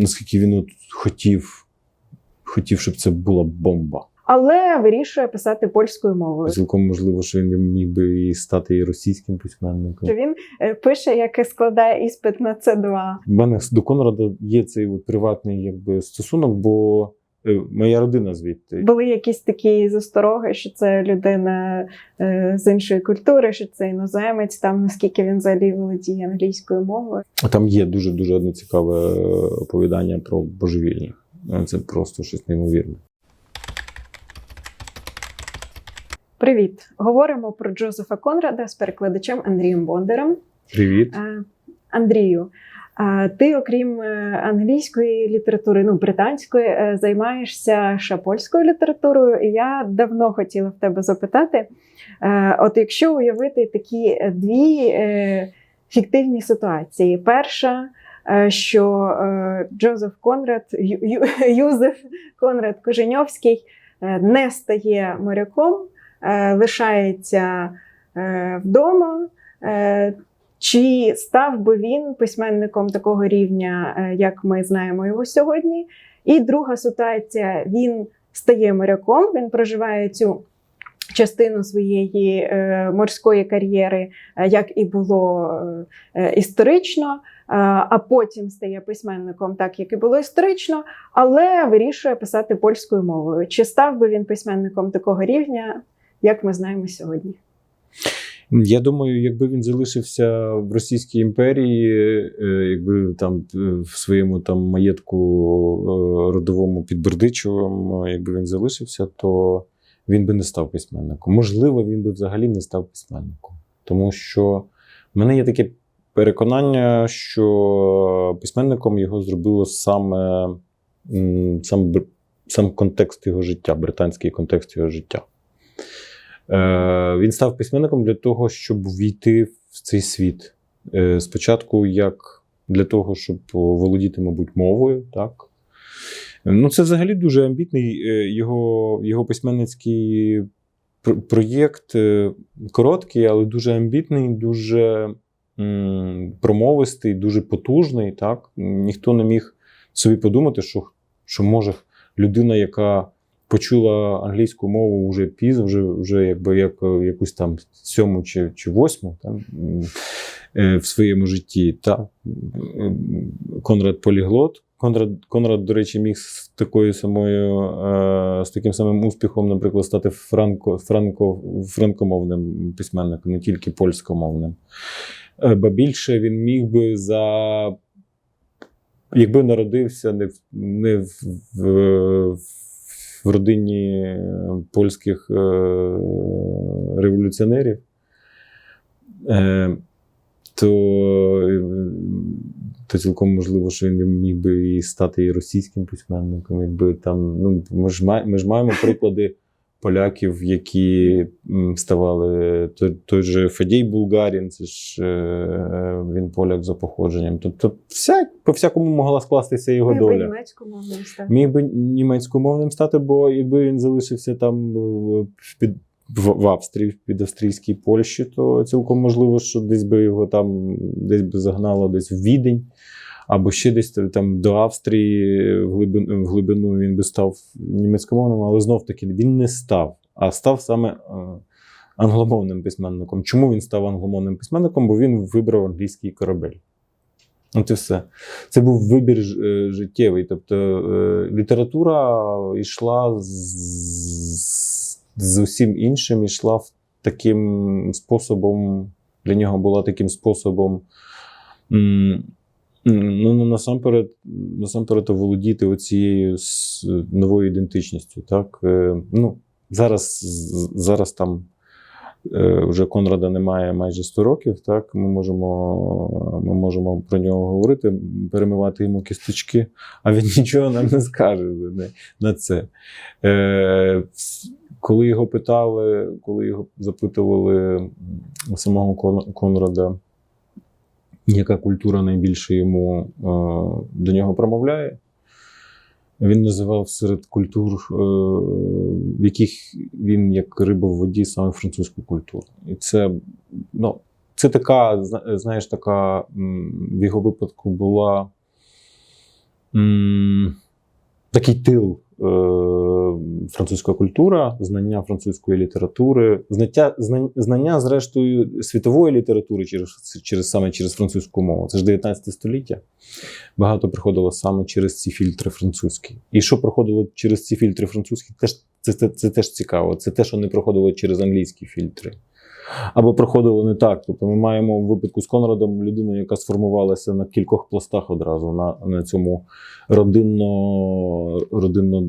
наскільки він от хотів, хотів, щоб це була бомба. Але вирішує писати польською мовою. Цілком можливо, що він міг би і стати і російським письменником. Що він е, пише, як складає іспит на С2. У мене до Конрада є цей от приватний якби, стосунок, бо моя родина звідти. Були якісь такі застороги, що це людина е, з іншої культури, що це іноземець, там наскільки він взагалі володіє англійською мовою. Там є дуже дуже одне цікаве е, оповідання про божевільних. Е, Це просто щось неймовірне. Привіт! Говоримо про Джозефа Конрада з перекладачем Андрієм Бондарем. Привіт. Е, Андрію, е, ти, окрім е, англійської літератури, ну британської, е, займаєшся ще польською літературою. І я давно хотіла в тебе запитати: е, от якщо уявити такі дві фіктивні ситуації, перша. Що Джозеф Конрад, Юзеф Конрад Коженьовський не стає моряком, лишається вдома, чи став би він письменником такого рівня, е, як ми знаємо його сьогодні? І друга ситуація: він стає моряком, він проживає цю частину своєї е, морської кар'єри, е, як і було історично, а потім стає письменником, так як і було історично, але вирішує писати польською мовою. Чи став би він письменником такого рівня, як ми знаємо сьогодні? Я думаю, якби він залишився в Російській імперії, е, якби там е, в своєму там маєтку е, родовому під Бердичевом, якби він залишився, то він би не став письменником. Можливо, він би взагалі не став письменником. Тому що в мене є таке переконання, що письменником його зробило саме сам, сам контекст його життя, британський контекст його життя. Він став письменником для того, щоб війти в цей світ. Е, Спочатку, як для того, щоб володіти, мабуть, мовою. Так? Ну, це взагалі дуже амбітний е, його, його письменницький пр- проєкт. е, Короткий, але дуже амбітний, дуже промовистий, дуже потужний. Так? Ніхто не міг собі подумати, що, що може людина, яка почула англійську мову вже пізно, вже, вже якби як, якусь там сьому чи, чи восьму там, е, в своєму житті. Та, Конрад Поліглот. Конрад, Конрад, до речі, міг з такою самою, е, з таким самим успіхом, наприклад, стати франко, франко, франкомовним письменником, не тільки польськомовним. Е, Ба більше він міг би за. Якби народився не в, не в, в, в родині польських е, революціонерів, е, то, е, то цілком можливо, що він міг би і стати і російським письменником, якби там. Ну, ми, ж ми ж маємо приклади поляків, які ставали той, той же Федій Булгарін, це ж е, він поляк за походженням. Тобто, вся, по всякому могла скластися його Міг би німецькомовним стати. Міг би німецькомовним стати, бо якби він залишився там е, під, в, в Австрії, під австрійській Польщі, то цілком можливо, що десь би його там десь би загнало десь в Відень, або ще десь там до Австрії в глибину, в глибину він би став німецькомовним, але знов таки він не став, а став саме е, англомовним письменником. Чому він став англомовним письменником? Бо він вибрав англійський корабель. От і все. Це був вибір е, життєвий. Тобто е, література йшла з, з усім іншим, йшла в таким способом, для нього була таким способом. Ну, ну, насамперед, насамперед володіти оцією новою ідентичністю. Так? Е, Ну, зараз, зараз там е, вже Конрада немає майже 100 років. Так? Ми, можемо, ми можемо про нього говорити, перемивати йому кісточки, а він нічого нам не скаже на- це. Е, коли його питали, коли його запитували самого Кон- Конрада, яка культура найбільше йому е, до нього промовляє. Він називав серед культур, е, в яких він як риба в воді, саме французьку культуру. І це, ну, це така, знаєш, така в його випадку була такий тил французька культура, знання французької літератури, знаття, знання, зрештою, світової літератури через, через, саме через французьку мову. Це ж 19 століття. Багато приходило саме через ці фільтри французькі. І що проходило через ці фільтри французькі, теж, це, це, це теж цікаво. Це те, що не проходило через англійські фільтри. Або проходило не так. Тобто ми маємо в випадку з Конрадом людину, яка сформувалася на кількох пластах одразу, на, на цьому родинно, родинно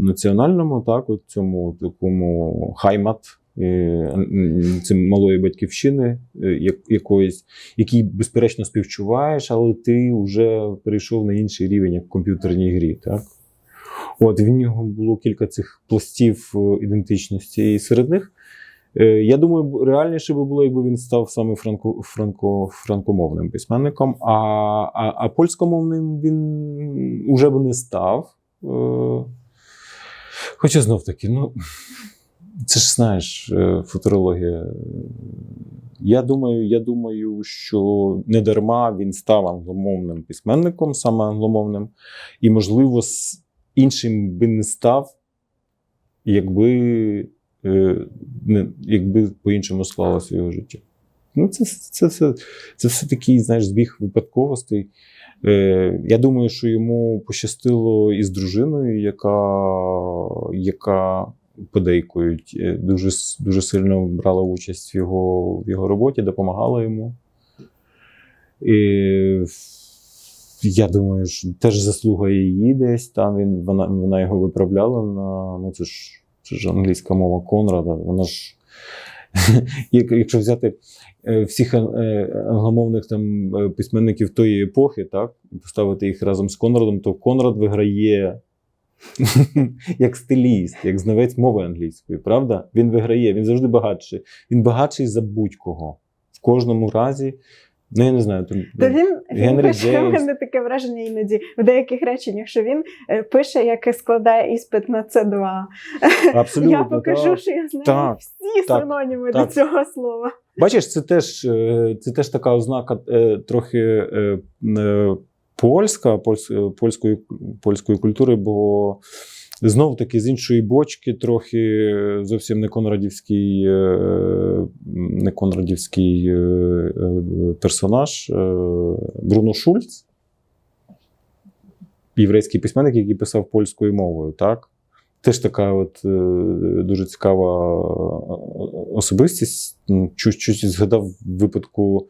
національному, так, от цьому такому хаймат. е, Це малої батьківщини е, якоїсь, який безперечно співчуваєш, але ти вже перейшов на інший рівень, як в комп'ютерній грі. Так? От в нього було кілька цих пластів е, ідентичності, і серед них Я думаю, реальніше би було, якби він став саме франко, франко, франкомовним письменником, а, а, а польськомовним він уже б не став. Е, Хоча знов таки, ну, це ж знаєш, е, футурологія. Я думаю, я думаю, що не дарма він став англомовним письменником, саме англомовним, і, можливо, іншим би не став, якби е, якби по-іншому склалося його життя. Ну, це, це, все, це все такий, знаєш, збіг випадковостей. Е, я думаю, що йому пощастило із дружиною, яка, яка подейкують, е, дуже, дуже сильно брала участь в його, в його роботі, допомагала йому. І, я думаю, що теж заслуга її десь. Там він, вона, вона його виправляла на. Ну, це ж, це ж англійська мова Конрада. Вона ж. Якщо взяти е, всіх е, англомовних там е, письменників тої епохи, так, і поставити їх разом з Конрадом, то Конрад виграє як стиліст, як знавець мови англійської, правда? Він виграє, він завжди багатший. Він багатший за будь-кого. В кожному разі. Ну, я не знаю. то- То він, він Генрі пише, у Джеймс. мене таке враження іноді в деяких реченнях, що він е, пише, як складає іспит на С2. Абсолютно. я покажу, так. що я знаю Так, всі так, синоніми так. до цього слова. Бачиш, це теж, е, це теж така ознака е, трохи е, е, польська, польсь- е, польської, польської культури, бо знов таки з іншої бочки, трохи зовсім не конрадівський, е, не конрадівський е, е, персонаж е, Бруно Шульц, єврейський письменник, який писав польською мовою, так? Теж така от е, дуже цікава особистість. Ну, щось згадав в випадку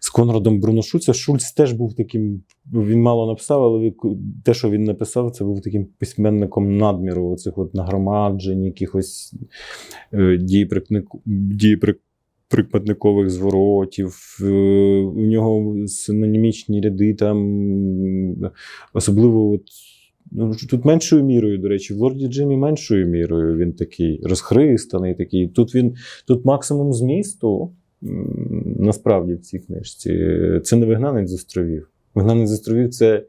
з Конрадом Бруно Шульца. Шульц теж був таким, він мало написав, але те, що він написав, це був таким письменником надміру, оцих от нагромаджень, якихось е, прикметникових зворотів. Е, У нього синонімічні ряди там, особливо от Ну, тут меншою мірою, до речі, в Лорді Джимі меншою мірою він такий розхристаний, такий. Тут він тут максимум змісту насправді в цій книжці. Це не вигнанець з островів. Вигнанець з островів це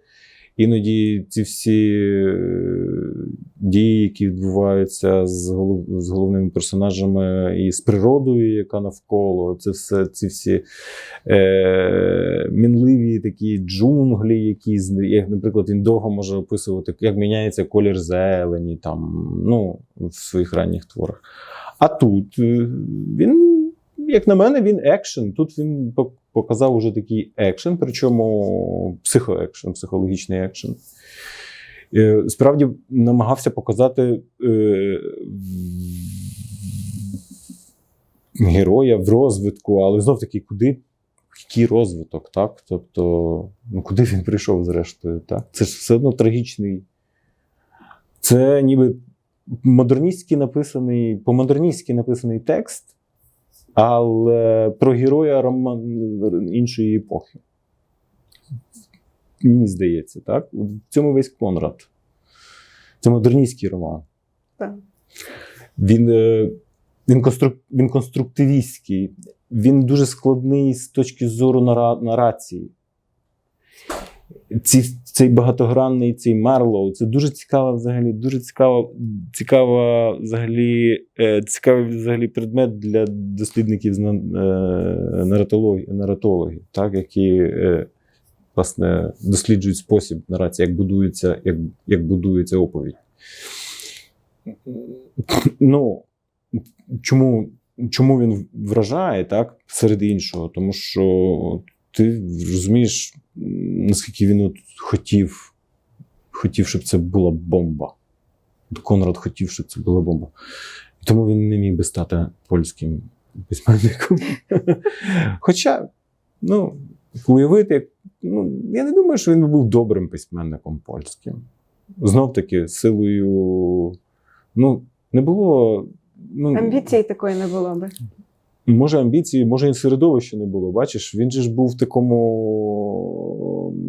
іноді ці всі е, дії, які відбуваються з, голов, з головними персонажами і з природою, яка навколо. Це все ці всі е, мінливі такі джунглі, які як, наприклад, він довго може описувати, як міняється колір зелені, там, ну, в своїх ранніх творах. А тут е, він, як на мене, він екшен. Тут він показав уже такий екшен, причому психоекшен, психологічний екшен. Е, Справді намагався показати е, героя в розвитку, але знов таки, куди який розвиток, так? Тобто, ну куди він прийшов, зрештою, так? Це ж все одно трагічний. Це ніби модерністськи написаний, по-модерністськи написаний текст, але про героя роман іншої епохи. Мені здається, так? В цьому весь Конрад. Це модерністський роман. Так. Він, е, він, конструк, він конструктивістський, він дуже складний з точки зору нара, нарації. Ці, цей багатогранний цей Мерлоу, це дуже цікава взагалі, дуже цікава, цікава взагалі, е, цікавий взагалі предмет для дослідників з е, наратології, наратологів, так, які е, власне, досліджують спосіб наразі, як будується, як, як будується оповідь. Ну, чому, чому він вражає, так, серед іншого? Тому що ти розумієш, наскільки він от хотів, хотів, щоб це була бомба. Конрад хотів, щоб це була бомба. Тому він не міг би стати польським письменником. Хоча, ну, уявити, ну, я не думаю, що він був добрим письменником польським. Знов таки, силою. Ну, не було. Ну, Амбіції такої не було би. Може, амбіції, може, і середовища не було. Бачиш, він же ж був в такому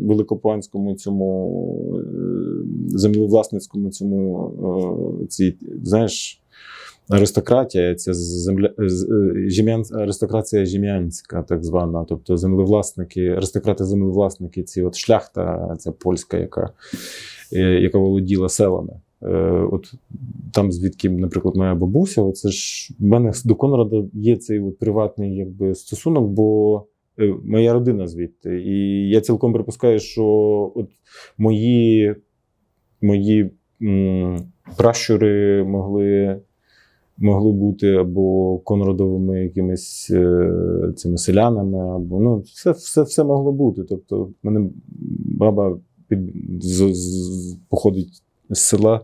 великопанському цьому е, землевласницькому цьому е, цій, знаєш, аристократія, ця земля, е, аристократія жем'янська, так звана. Тобто землевласники, аристократи-землевласники, ці от шляхта, ця польська, яка, е, яка володіла селами. Е, От там, звідки, наприклад, моя бабуся, оце ж в мене до Конрада є цей от приватний якби, стосунок, бо е, моя родина звідти. І я цілком припускаю, що от мої, мої м, пращури могли, могли бути або конрадовими якимись е, цими селянами, або ну, все, все, все могло бути. Тобто, в мене баба під, з, з, походить з села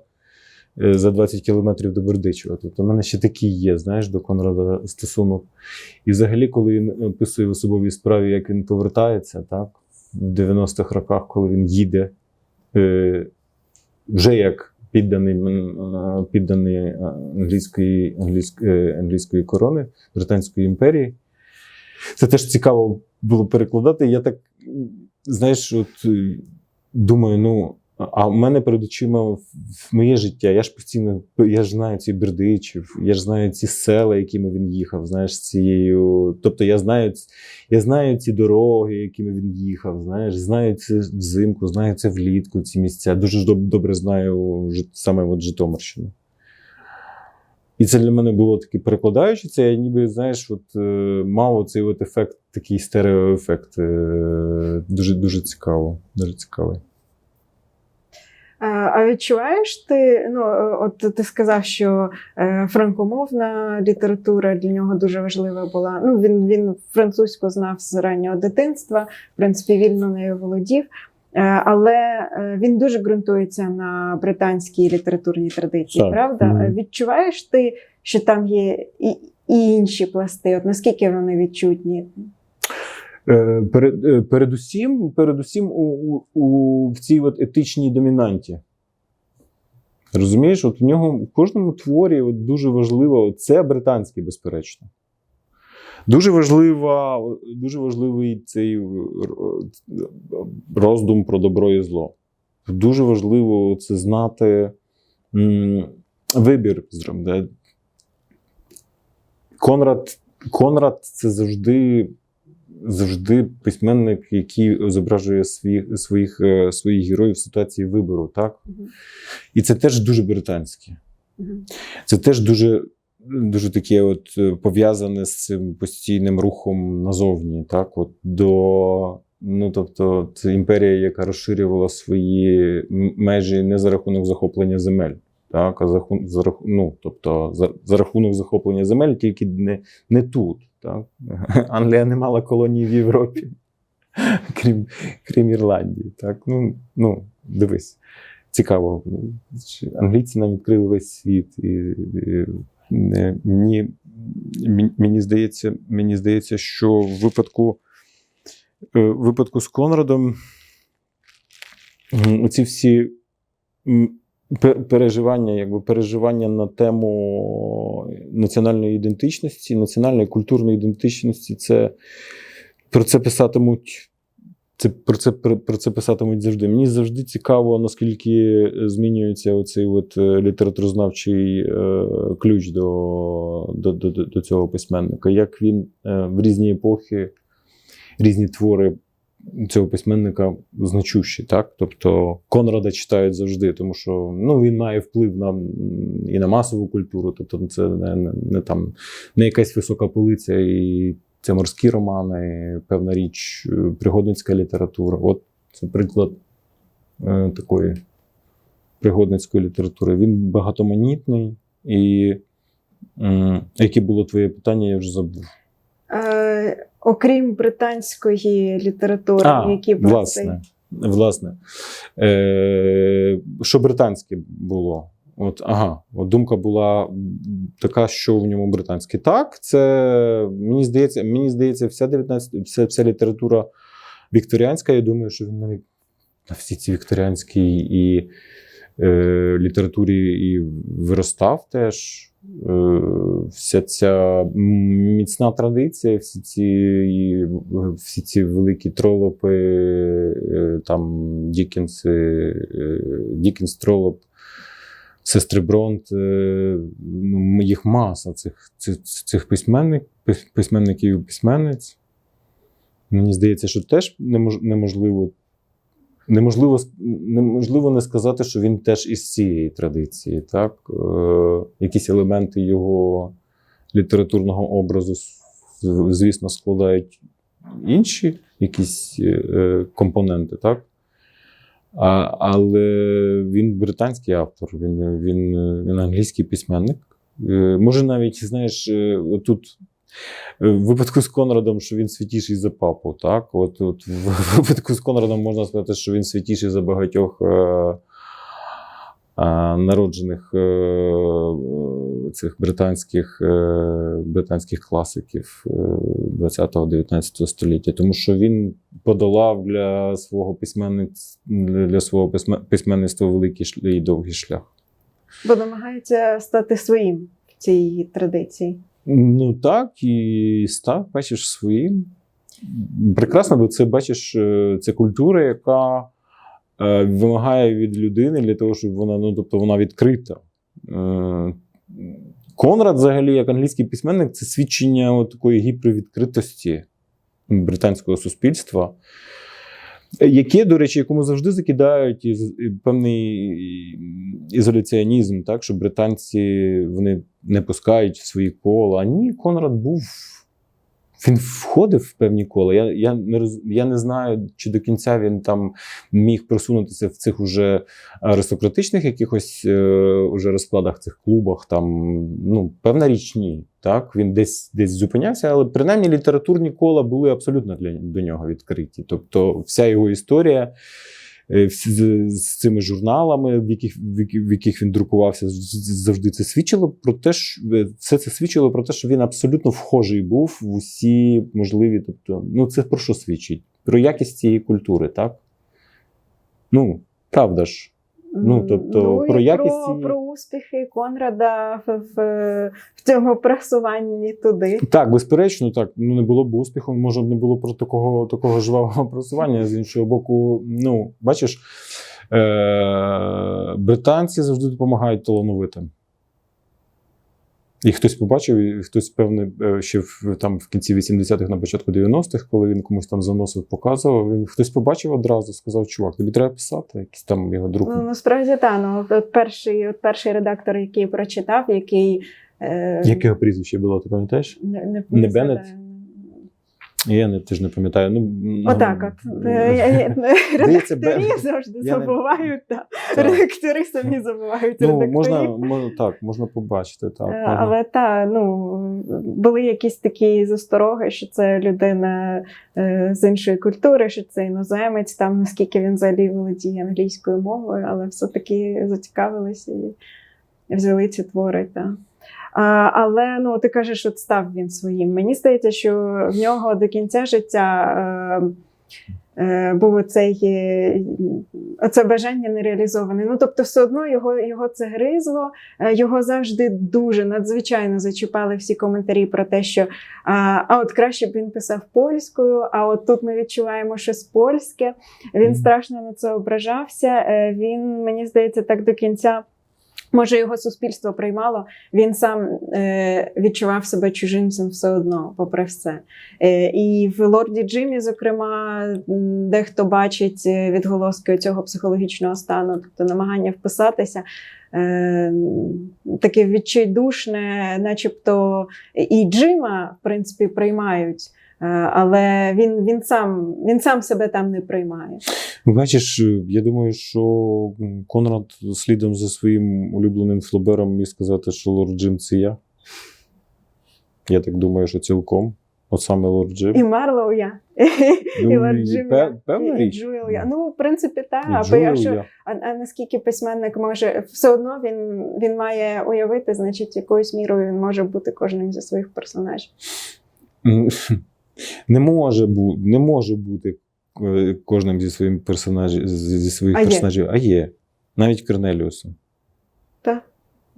за 20 кілометрів до Бердичева. Тобто, в мене ще такий є, знаєш, до Конрада стосунок. І взагалі, коли він описує в особовій справі, як він повертається, так, в 90-х роках, коли він їде, е, вже як підданий, е, підданий е, англійської, англійської, англійської корони Британської імперії. Це теж цікаво було перекладати. Я так, знаєш, от е, думаю, ну. А в мене перед очима в- моє життя. Я ж постійно я ж знаю ці Бердичів, я ж знаю ці села, якими він їхав. Знаєш, цією. Тобто я знаю, я знаю ці дороги, якими він їхав. Знаєш, знаю це взимку, знаю це влітку, ці місця. Дуже добре знаю саме от Житомирщину. І це для мене було таке перекладаючи це, я ніби, знаєш, от, е, мав цей от ефект, такий стереоефект. Е, дуже, дуже цікаво. Дуже цікавий. А, відчуваєш ти, ну е, от ти сказав, що е, франкомовна література для нього дуже важлива була. Ну він, він французьку знав з раннього дитинства, в принципі, вільно нею володів. Е, Але він дуже ґрунтується на британській літературній традиції, Так. правда? Мгм. Е, Відчуваєш ти, що там є і, і інші пласти? От наскільки вони відчутні? Е, Перед, е, передусім, передусім у, у, у, в цій от етичній домінанті. Розумієш, от в нього в кожному творі от дуже важливо, це британське, безперечно. Дуже важлива, дуже важливий цей е, роздум про добро і зло. Дуже важливо це знати м, вибір. Конрад, Конрад це завжди завжди письменник, який зображує свої, своїх, е, своїх героїв в ситуації вибору, так? І це теж дуже британське. Це теж дуже, дуже таке от е, пов'язане з цим постійним рухом назовні, так? От до, ну, тобто, це імперія, яка розширювала свої межі не за рахунок захоплення земель. Так, а за, за, ну, тобто, за, за рахунок захоплення земель тільки не, не тут. Так? Англія не мала колонії в Європі, крім, крім Ірландії. Так? Ну, ну, дивись, цікаво. Англійці нам відкрили весь світ. І, і, мені, мені- здається, мені здається, що в випадку, е, випадку з Конрадом оці всі переживання, якби переживання на тему національної ідентичності, національної культурної ідентичності, це про це писатимуть. Це про це про, це писатимуть завжди. Мені завжди цікаво, наскільки змінюється оцей от е, літературознавчий е, ключ до, до, до до цього письменника. Як він е, в різні епохи, різні твори цього письменника значущі, так? Тобто Конрада читають завжди, тому що ну, він має вплив на, і на масову культуру, тобто це не, не, не, там, не якась висока полиця, і це морські романи, певна річ, е, пригодницька література. От Це приклад е, такої пригодницької літератури. Він багатоманітний. І м, яке було твоє питання, я вже забув. Е, окрім британської літератури, А, які про власне, власне. Е, що британське було? От, ага, от думка була така, що в ньому британське. Так, це мені здається, мені здається, вся 19, вся, вся література вікторіанська. Я думаю, що він навіть на всі ці вікторіанські і е, літературі і виростав теж. Е, вся ця міцна традиція, всі ці, всі ці великі тролопи, е, там Дікінси, е, Дікінс тролоп, сестри Бронт, ну, їх маса цих, цих, цих письменник, письменників і письменниць. Мені здається, що теж немож, неможливо. Неможливо, неможливо не сказати, що він теж із цієї традиції. Так? Е, якісь елементи його літературного образу, звісно, складають інші якісь е, компоненти, так? А, але він британський автор, він, він, він англійський письменник. Е, може, навіть, знаєш, е, тут в випадку з Конрадом, що він святіший за папу, так? От, от в випадку з Конрадом можна сказати, що він святіший за багатьох е, е, народжених е, е, цих британських, е, британських класиків е, 20-19 століття, тому що він подолав для свого письменниць, для свого письменництва великий і довгий шлях. Бо намагається стати своїм в цій традиції. Ну так, і став, бачиш, своїм. Прекрасно, бо це бачиш, е, це культура, яка е, вимагає від людини для того, щоб вона, ну, тобто вона відкрита. Е, Конрад, взагалі, як англійський письменник, це свідчення такої гіпервідкритості британського суспільства, яке, до речі, якому завжди закидають із, певний ізоляціонізм, так, що британці вони не пускають свої кола. Ні, Конрад був. Він входив в певні кола. Я, я, не роз, я не знаю, чи до кінця він там міг просунутися в цих уже аристократичних якихось е, уже розкладах, цих клубах. Там, ну, певна річ, ні. Так? Він десь, десь зупинявся, але принаймні літературні кола були абсолютно для, до нього відкриті. Тобто, вся його історія з, з цими журналами, в яких, в яких, він друкувався, завжди це свідчило про те, що е, все це свідчило про те, що він абсолютно вхожий був в усі можливі. Тобто, ну це про що свідчить? Про якість цієї культури, так? Ну, правда ж. Ну, тобто, ну, про якість про, про успіхи Конрада в, в, в цьому просуванні туди. Так, безперечно, так. Ну не було б успіху, може б не було про такого, такого жвавого просування. З іншого боку, ну, бачиш, е- британці завжди допомагають талановитим. І хтось побачив, і хтось, певне, е, ще в, там, в кінці 80-х, на початку 90-х, коли він комусь там заносив, показував, він хтось побачив одразу, сказав: чувак, тобі треба писати, якийсь там його друг. Ну, насправді так. Ну, от перший, от перший редактор, який прочитав, який. Е, Яке його прізвище було, ти пам'ятаєш? не, не, Не. Беннет? Я не, теж не пам'ятаю. Ну, Отак, от. Е, я- я- Здається, Редакторі завжди забувають. Редактори самі забувають Ну, можна, можна так, можна побачити. Так, Е. Але та ну були якісь такі застороги, що це людина е, з іншої культури, що це іноземець, там наскільки він взагалі володіє англійською мовою, але все-таки зацікавилися і взяли ці твори. Та. А, але ну, ти кажеш, от став він своїм. Мені здається, що в нього до кінця життя. Е, е, був оцей, е, оце бажання нереалізоване. Ну, тобто, все одно його, його це гризло, його завжди дуже надзвичайно зачіпали всі коментарі про те, що а, а от краще б він писав польською, а от тут ми відчуваємо щось польське. Він страшно на це ображався. Він, мені здається, так до кінця. Може, його суспільство приймало, він сам е, відчував себе чужинцем все одно, попри все. Е, і в лорді Джимі, зокрема, дехто бачить е, відголоски цього психологічного стану, тобто намагання вписатися. Е, таке відчайдушне, начебто і Джима, в принципі, приймають Але він, він, сам, він сам себе там не приймає. Ну, Бачиш, е, я думаю, що Конрад слідом за своїм улюбленим флобером міг сказати, що лорд Джим це я. Я так думаю, що цілком. От саме лорд Джим. І Марлоу я. Ну, і Лорд Джим пе- певна і річ. Джуел я. Ну, в принципі, так. І Або якщо. А, а наскільки письменник може, все одно він, він має уявити, значить, якоюсь мірою він може бути кожним зі своїх персонажів. Не може бути, не може бути е, кожним зі своїм персонажів зі своїх А є. персонажів, а є. Навіть Корнеліусом. Так.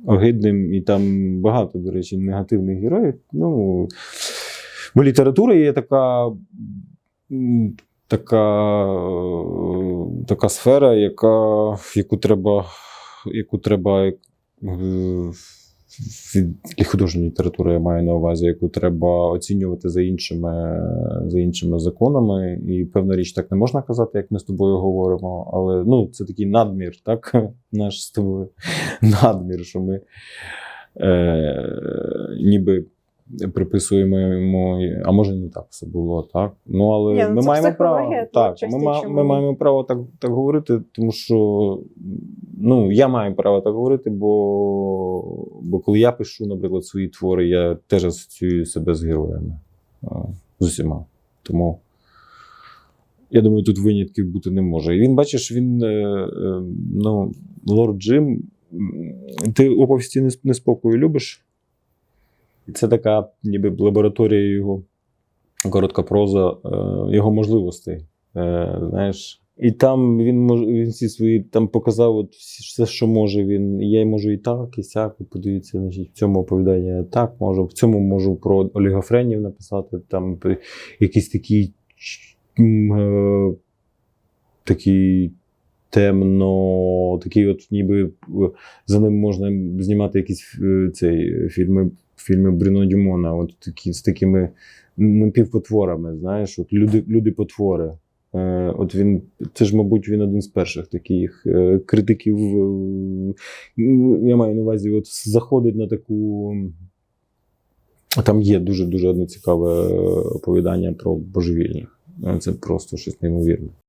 Огидним, і там багато, до речі, негативних героїв. Ну, бо література є така, така, е, така сфера, яка, яку треба, яку треба від і художньої літератури я маю на увазі, яку треба оцінювати за іншими, за іншими законами. І певна річ так не можна казати, як ми з тобою говоримо. Але ну, це такий надмір, так? Наш з тобою надмір, що ми е, ніби приписуємо йому, а може не так все було, так? Ну, але Ні, ну, ми маємо право. Так, ми, чому ми маємо право так, так говорити, тому що ну, я маю право так говорити, бо, бо коли я пишу, наприклад, свої твори, я теж асоціюю себе з героями. З усіма. Тому. Я думаю, тут винятків бути не може. І він, бачиш, він, е, е, ну, лорд Джим, ти нес- неспокою любиш? І це така, ніби лабораторія його, коротка проза, е, його можливостей. Е, знаєш. І там він він всі свої там показав от все, що може. Він я й можу і так, і сяк. От Подивіться, значить, в цьому оповіданні я так можу. В цьому можу про олігофренів написати. Там якийсь такий е, такий темно, такий, от ніби е, за ним можна знімати якісь цей, фільми, фільми Брюно Дюмона, от такі, з такими напівпотворами, знаєш, от люди, люди-потвори. Е, От він, це ж, мабуть, він один з перших таких е, критиків. е, Я маю на увазі, от заходить на таку. Там є дуже дуже одне цікаве оповідання про божевільних. Це просто щось неймовірне.